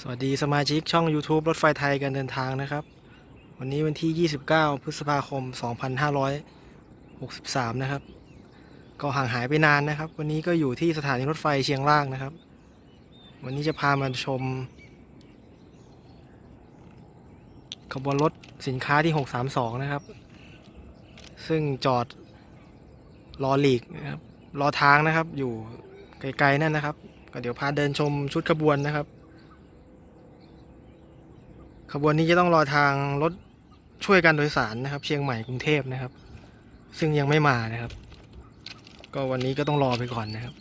สวัสดีสมาชิกช่อง YouTube รถไฟไทยการเดินทางนะครับ วันนี้วันที่ 29 พฤษภาคม 2563 นะครับ ก็ห่างหายไปนานนะครับ วันนี้ก็อยู่ที่สถานีรถไฟเชียงรากนะครับ วันนี้จะพามาชม ขบวนรถสินค้าที่ 632 นะครับ ซึ่งจอดรอหลีกนะครับรอทางนะครับ อยู่ไกลๆนั่นนะครับ ก็เดี๋ยวพาเดินชมชุดขบวนนะครับ ขบวนนี้จะต้องรอทางรถช่วยการโดยสารนะครับ เชียงใหม่กรุงเทพนะครับ ซึ่งยังไม่มานะครับ ก็วันนี้ก็ต้องรอไปก่อนนะครับ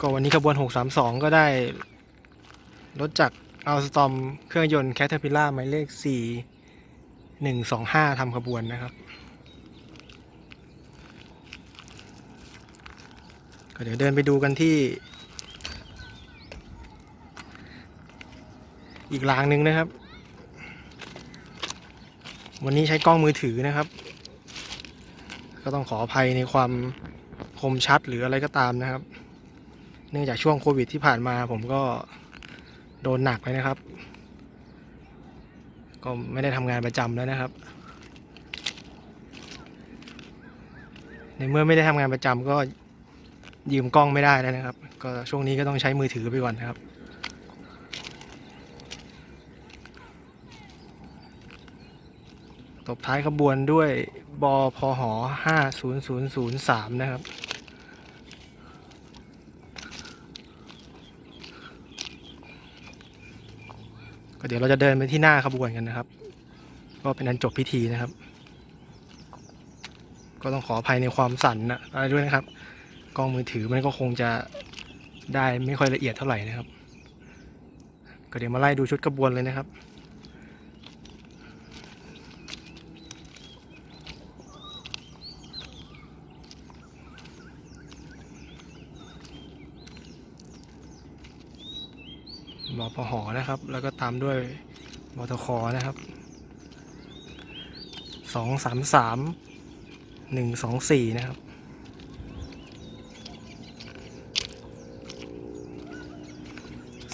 ก็วันนี้ขบวน 632 ก็ได้รถจากอัลสตอมเครื่องยนต์แคทเทอร์พิล่าหมายเลข 4125ทำขบวนนะครับ ก็เดี๋ยวเดินไปดูกันที่ อีกรางหนึ่งนะครับ วันนี้ใช้กล้องมือถือนะครับ ก็ต้องขออภัยในความคมชัดหรืออะไรก็ตามนะครับ เนื่องจากช่วงโควิดที่ผ่านมาผมก็โดนหนักเลยนะครับ ก็ไม่ได้ทำงานประจำแล้วนะครับ ในเมื่อไม่ได้ทำงานประจำก็ยืมกล้องไม่ได้แล้วนะครับ ก็ช่วงนี้ก็ต้องใช้มือถือไปก่อนนะครับ ตบท้ายขบวนด้วยบพห50003 นะครับ ก็เดี๋ยวเราจะเดินไปที่หน้าขบวนกันนะครับ ก็เป็นอันจบพิธีนะครับ ก็ต้องขออภัยในความสั่นนะอะไรด้วยนะครับ กล้องมือถือมันก็คงจะได้ไม่ค่อยละเอียดเท่าไหร่นะครับ ก็เดี๋ยวมาไล่ดูชุดขบวนเลยนะครับปห นะครับ แล้วก็ตามด้วยบทคนะครับสองสามสามหนึ่งสองสี่นะครับ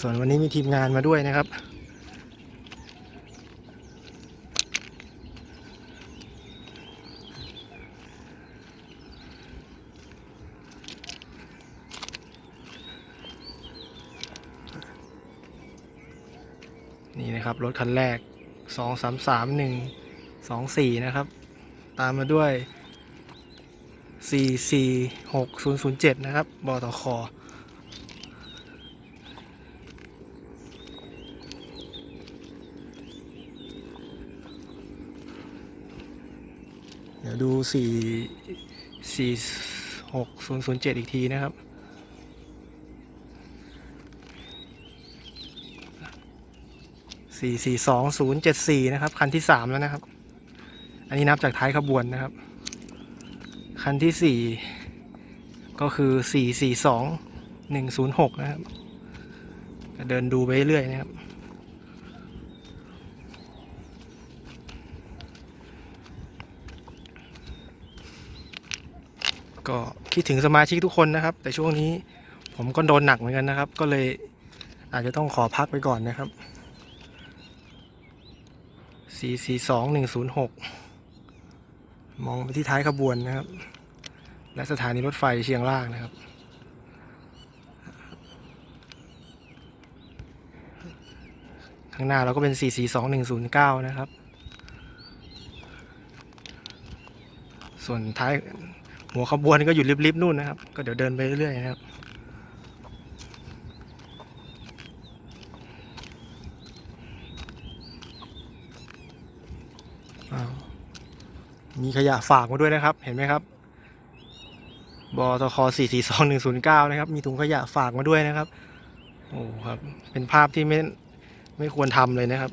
ส่วนวันนี้มีทีมงานมาด้วยนะครับ นะครับ รถคันแรกสองสามสามหนึ่งสองสี่นะครับ ตามมาด้วยสี่สี่หกศูนย์ศูนย์เจ็ดนะครับบตคเดี๋ยวดูสี่สี่หกศูนย์ศูนย์เจ็ดอีกทีนะครับ สี่สี่สองศูนย์เจ็ดสี่นะครับ คันที่สามแล้วนะครับ อันนี้นับจากท้ายขบวนนะครับ คันที่สี่ก็คือสี่สี่สองหนึ่งศูนย์หกนะครับเดินดูไปเรื่อยๆนะครับ ก็คิดถึงสมาชิกทุกคนนะครับ แต่ช่วงนี้ผมก็โดนหนักเหมือนกันนะครับ ก็เลยอาจจะต้องขอพักไปก่อนนะครับ สี่สี่สองหนึ่งศูนย์หกมองไปที่ท้ายขบวนนะครับ และสถานีรถไฟเชียงรากนะครับ ข้างหน้าเราก็เป็นสี่สี่สองหนึ่งศูนย์เก้านะครับ ส่วนท้ายหัวขบวนก็อยู่ริบๆนู่นนะครับ ก็เดี๋ยวเดินไปเรื่อยๆนะครับ อ้าว มีขยะฝากมาด้วยนะครับ เห็นไหมครับบตคสี่สี่สองหนึ่งศูนย์เก้านะครับ มีถุงขยะฝากมาด้วยนะครับ โอ้ครับ เป็นภาพที่ไม่ไม่ควรทำเลยนะครับ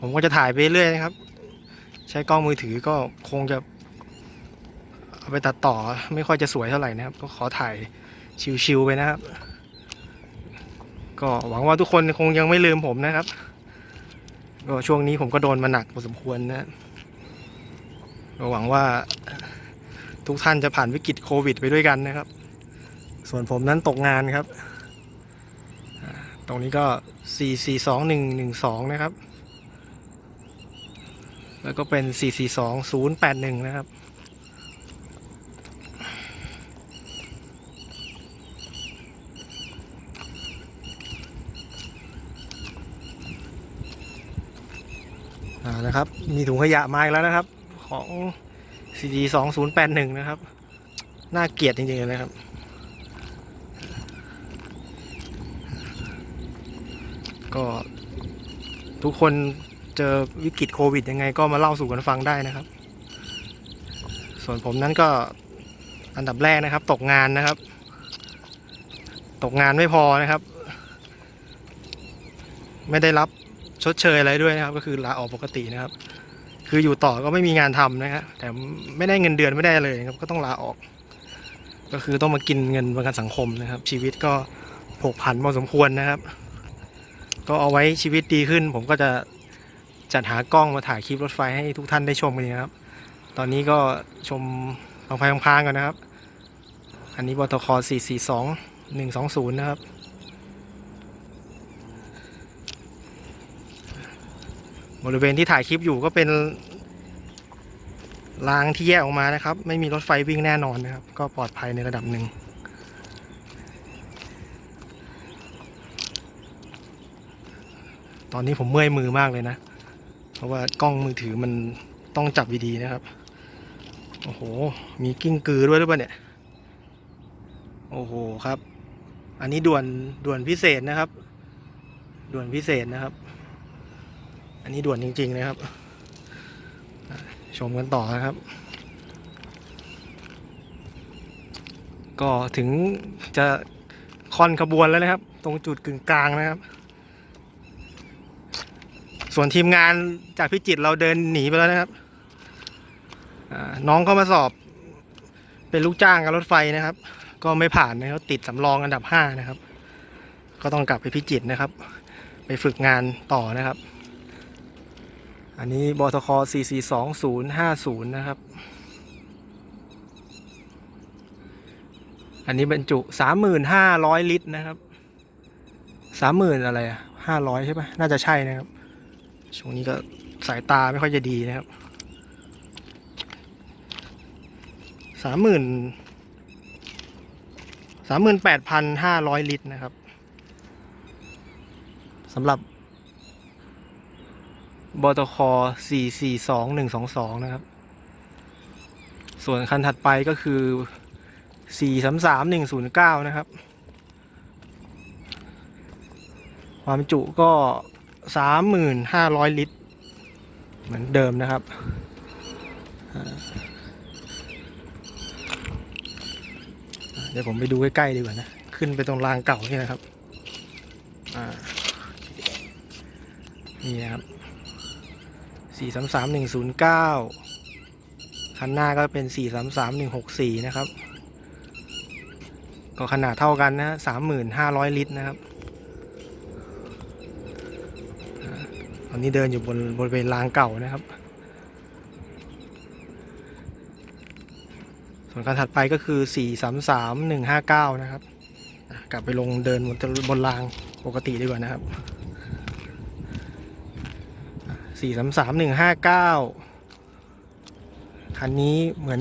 ผมก็จะถ่ายไปเรื่อยนะครับ ใช้กล้องมือถือก็คงจะเอาไปตัดต่อไม่ค่อยจะสวยเท่าไหร่นะครับ ก็ขอถ่ายชิวๆไปนะครับ ก็หวังว่าทุกคนคงยังไม่ลืมผมนะครับ ก็ช่วงนี้ผมก็โดนมาหนักพอสมควรนะ ก็หวังว่าทุกท่านจะผ่านวิกฤตโควิด ไปด้วยกันนะครับ ส่วนผมนั้นตกงานครับ ตรงนี้ก็ 4 4 2 1 1 2 นะครับ แล้วก็เป็น 4 4 2 0 8 1 นะครับอ่านะครับ มีถุงขยะมาอีกแล้วนะครับ ของ CD 2 0 8 1 นะครับ น่าเกลียดจริงๆเลยนะครับ ก็ทุกคนเจอวิกฤตโควิดยังไงก็มาเล่าสู่กันฟังได้นะครับ ส่วนผมนั้นก็อันดับแรกนะครับ ตกงานนะครับ ตกงานไม่พอนะครับ ไม่ได้รับชดเชยอะไรด้วยนะครับ ก็คือลาออกปกตินะครับ คืออยู่ต่อก็ไม่มีงานทำนะครับแต่ไม่ได้เงินเดือนไม่ได้เลยครับก็ต้องลาออก ก็คือต้องมากินเงินประกันสังคมนะครับ ชีวิตก็ผกผันพอสมควรนะครับ ก็เอาไว้ชีวิตดีขึ้น ผมก็จะจัดหากล้องมาถ่ายคลิปรถไฟให้ทุกท่านได้ชมกันนะครับ ตอนนี้ก็ชมฟังไฟพางๆกันนะครับ อันนี้บตค442 120 นะครับ บริเวณที่ถ่ายคลิปอยู่ก็เป็นรางที่แยกออกมานะครับ ไม่มีรถไฟวิ่งแน่นอนนะครับ ก็ปลอดภัยในระดับหนึ่งตอนนี้ผมเมื่อยมือมากเลยนะ เพราะว่ากล้องมือถือมันต้องจับดีๆนะครับ โอ้โห มีกิ้งกือด้วยหรือเปล่าเนี่ย โอ้โหครับ อันนี้ด่วนด่วนพิเศษนะครับ ด่วนพิเศษนะครับ อันนี้ด่วนจริงๆนะครับ ชมกันต่อนะครับ ก็ถึงจะค่อนขบวนแล้วนะครับ ตรงจุดกึ่งกลางนะครับ ส่วนทีมงานจากพิจิตรเราเดินหนีไปแล้วนะครับน้องเข้ามาสอบ เป็นลูกจ้างกับรถไฟนะครับ ก็ไม่ผ่านนะครับติดสำรองอันดับห้านะครับ ก็ต้องกลับไปพิจิตรนะครับ ไปฝึกงานต่อนะครับ อันนี้บทค442050 นะครับ อันนี้บรรจุ 3,500 ลิตรนะครับ30,000อะไรอะ500ใช่ปะน่าจะใช่นะครับ ช่วงนี้ก็สายตาไม่ค่อยจะดีนะครับสามหมื่นสามหมื่นแปดพันห้าร้อยลิตรนะครับสำหรับ บตคสี่สี่สองหนึ่งสองสองนะครับ ส่วนคันถัดไปก็คือสี่สามสามหนึ่งศูนย์เก้านะครับ ความจุก็สามหมื่นห้าร้อยลิตร เหมือนเดิมนะครับเดี๋ยวผมไปดูใกล้ๆดีกว่านะ ขึ้นไปตรงรางเก่านี่นะครับ นี่นะครับ สี่สามสามหนึ่งศูนย์เก้าคันหน้าก็เป็นสี่สามสามหนึ่งหกสี่นะครับ ก็ขนาดเท่ากันนะสามหมื่นห้าร้อยลิตรนะครับตอนนี้เดินอยู่บนบริเวณรางเก่านะครับ ส่วนการถัดไปก็คือ4 3 3 1 5 9นะครับ กลับไปลงเดินบนบนรางปกติดีกว่านะครับ 4 3 3 1 5 9คันนี้เหมือน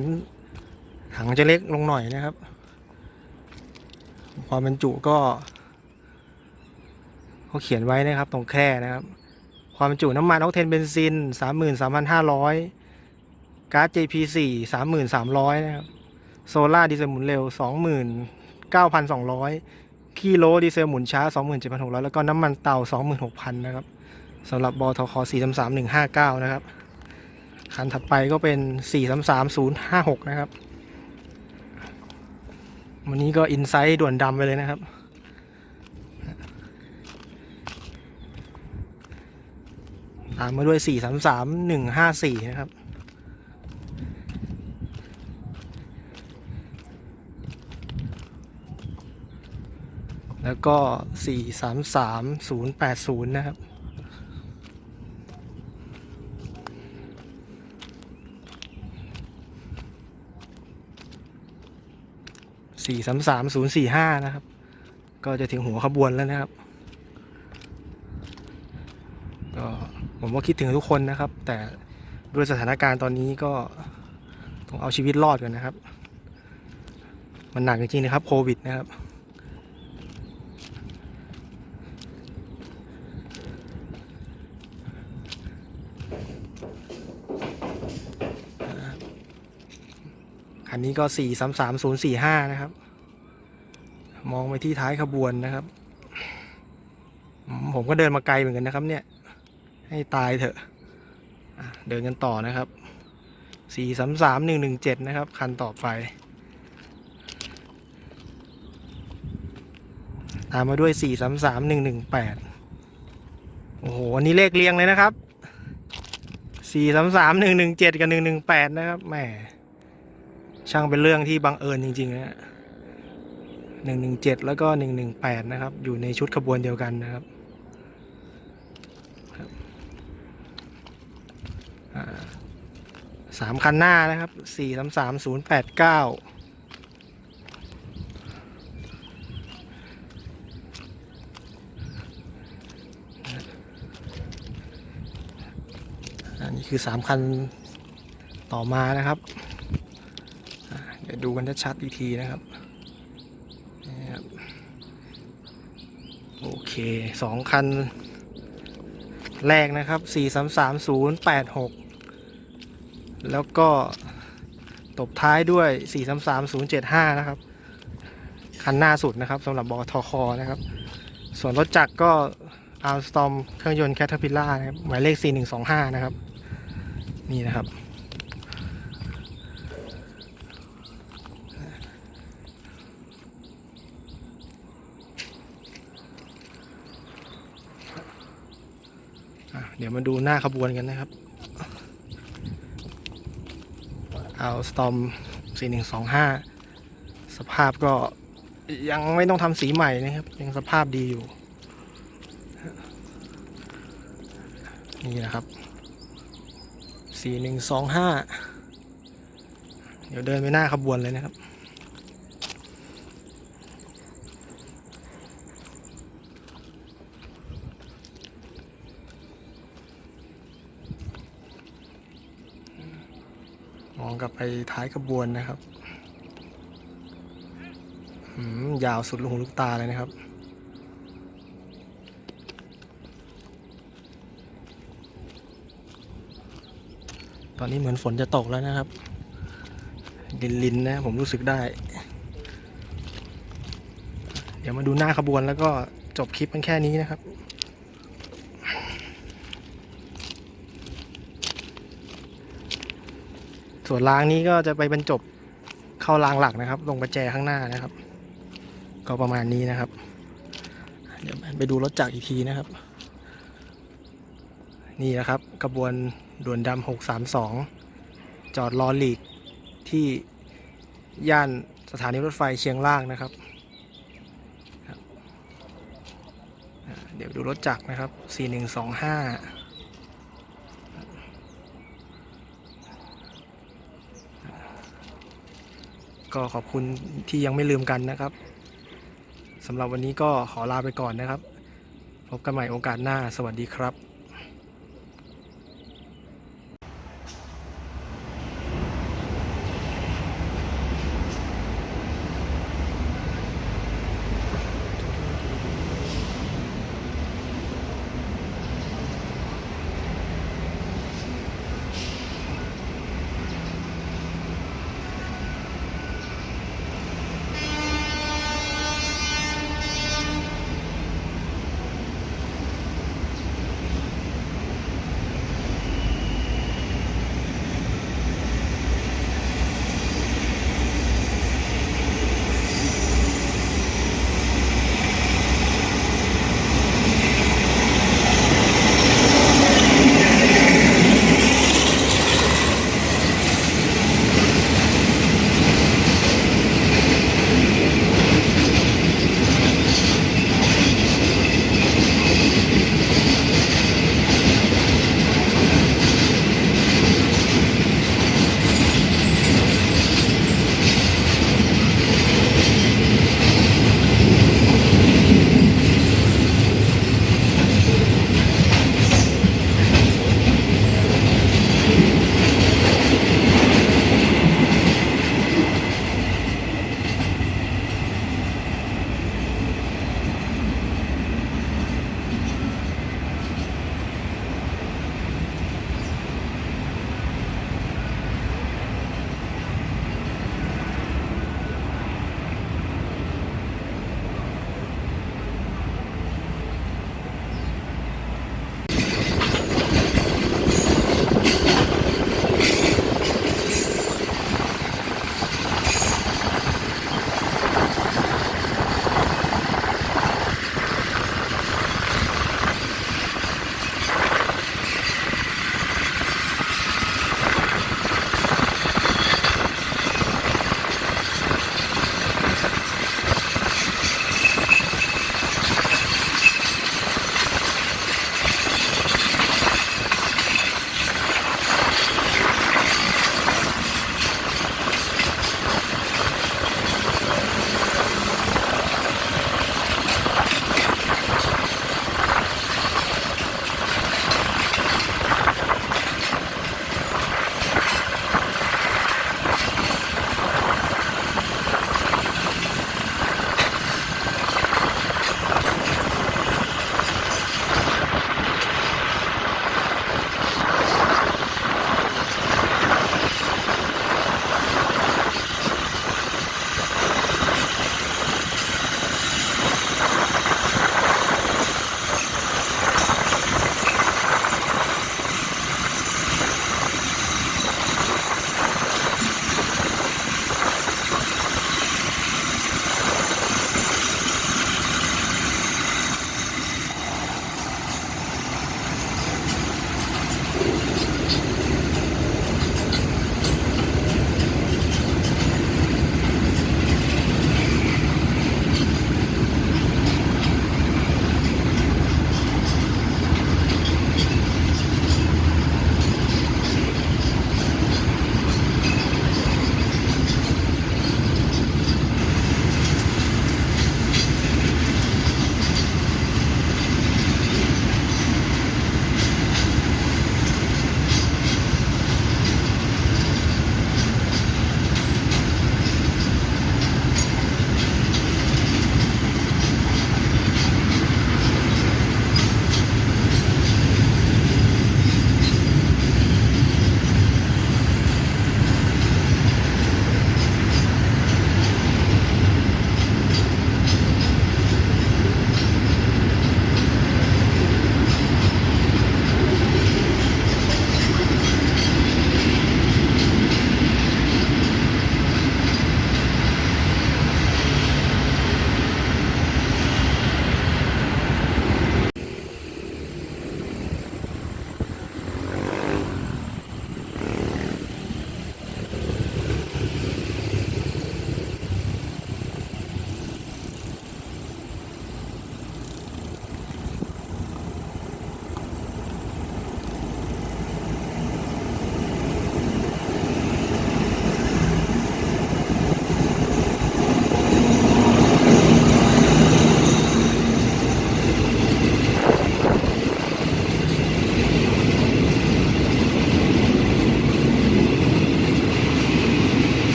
ถังจะเล็กลงหน่อยนะครับ ความบรรจุก็เขาเขียนไว้นะครับตรงแค่นะครับ ความบรรจุน้ำมันออกเทนเบนซิน 33,500 ก๊าซ JP4 33,300 นะครับ โซล่าดีเซลหมุนเร็ว 29,200กิโลดีเซลหมุนช้า 27,600 แล้วก็น้ำมันเตา26,000 นะครับ สำหรับบทค433159นะครับ คันถัดไปก็เป็น433056นะครับ วันนี้ก็อินไซต์ด่วนดำไปเลยนะครับ ตามมาด้วย4 3 3 1 5 4นะครับแล้วก็ 4 3 3 0 8 0 นะครับ สี่สามสามศูนย์สี่ห้านะครับ ก็จะถึงหัวขบวนแล้วนะครับ ก็ผมว่าคิดถึงทุกคนนะครับ แต่ด้วยสถานการณ์ตอนนี้ก็ต้องเอาชีวิตรอดกันนะครับ มันหนักจริงๆนะครับโควิดนะครับ คั นี้ก็สี่สามสามศูนย์สี่ห้านะครับ มองไปที่ท้ายขบวนนะครับ ผมก็เดินมาไกลเหมือนกันนะครับ เนี่ย ให้ตายเถอะอะเดินกันต่อนะครับสี่สามสามหนึ่งหนึ่งเจ็ดนะครับ คันต่อไป ตามมาด้วยสี่สามสามหนึ่งหนึ่งแปดโอ้โห อันนี้เลขเรียงเลยนะครับสี่สามสามหนึ่งหนึ่งเจ็ดกับหนึ่งหนึ่งแปดนะครับแหม ช่างเป็นเรื่องที่บังเอิญจริงๆนะหนึ่งหนึ่งเจ็ดแล้วก็หนึ่งหนึ่งแปดนะครับ อยู่ในชุดขบวนเดียวกันนะครับสามคันหน้านะครับสี่สามสามศูนย์แปดเก้าอันนี้คือสามคันต่อมานะครับ เดี๋ยวดูกันชัดๆอีกทีนะครับนี่ครับ โอเคสองคัน แรกนะครับสี่สามสามศูนย์แปดหกแล้วก็ตบท้ายด้วยสี่สามสามศูนย์เจ็ดห้านะครับ คันหน้าสุดนะครับสำหรับบอทคอนะครับ ส่วนรถจักรก็อาร์มสตอมเครื่องยนต์แคทเทอร์พิลล่านะครับหมายเลข 4125 นะครับ นี่นะครับ ดี๋ยวมาดูหน้าขบวนกันนะครับ เอาสตอม4125สภาพก็ยังไม่ต้องทำสีใหม่นะครับ ยังสภาพดีอยู่ นี่นะครับ4125เดี๋ยวเดินไปหน้าขบวนเลยนะครับ องกลับไปท้ายขบวนนะครับยาวสุดลูกหูลูกตาเลยนะครับ ตอนนี้เหมือนฝนจะตกแล้วนะครับ ลินลินนะผมรู้สึกได้ เดี๋ยวมาดูหน้าขบวนแล้วก็จบคลิปกันแค่นี้นะครับ ส่วนรางนี้ก็จะไปบรรจบเข้ารางหลักนะครับ ลงประแจข้างหน้านะครับ ก็ประมาณนี้นะครับ เดี๋ยวไปดูรถจักรอีกทีนะครับ นี่นะครับกระบวนด่วนดำ632จอดรอหลีกที่ย่านสถานีรถไฟเชียงรากนะครับ เดี๋ยวดูรถจักรนะครับ 4125 ก็ขอบคุณที่ยังไม่ลืมกันนะครับสำหรับวันนี้ก็ขอลาไปก่อนนะครับ พบกันใหม่โอกาสหน้า สวัสดีครับ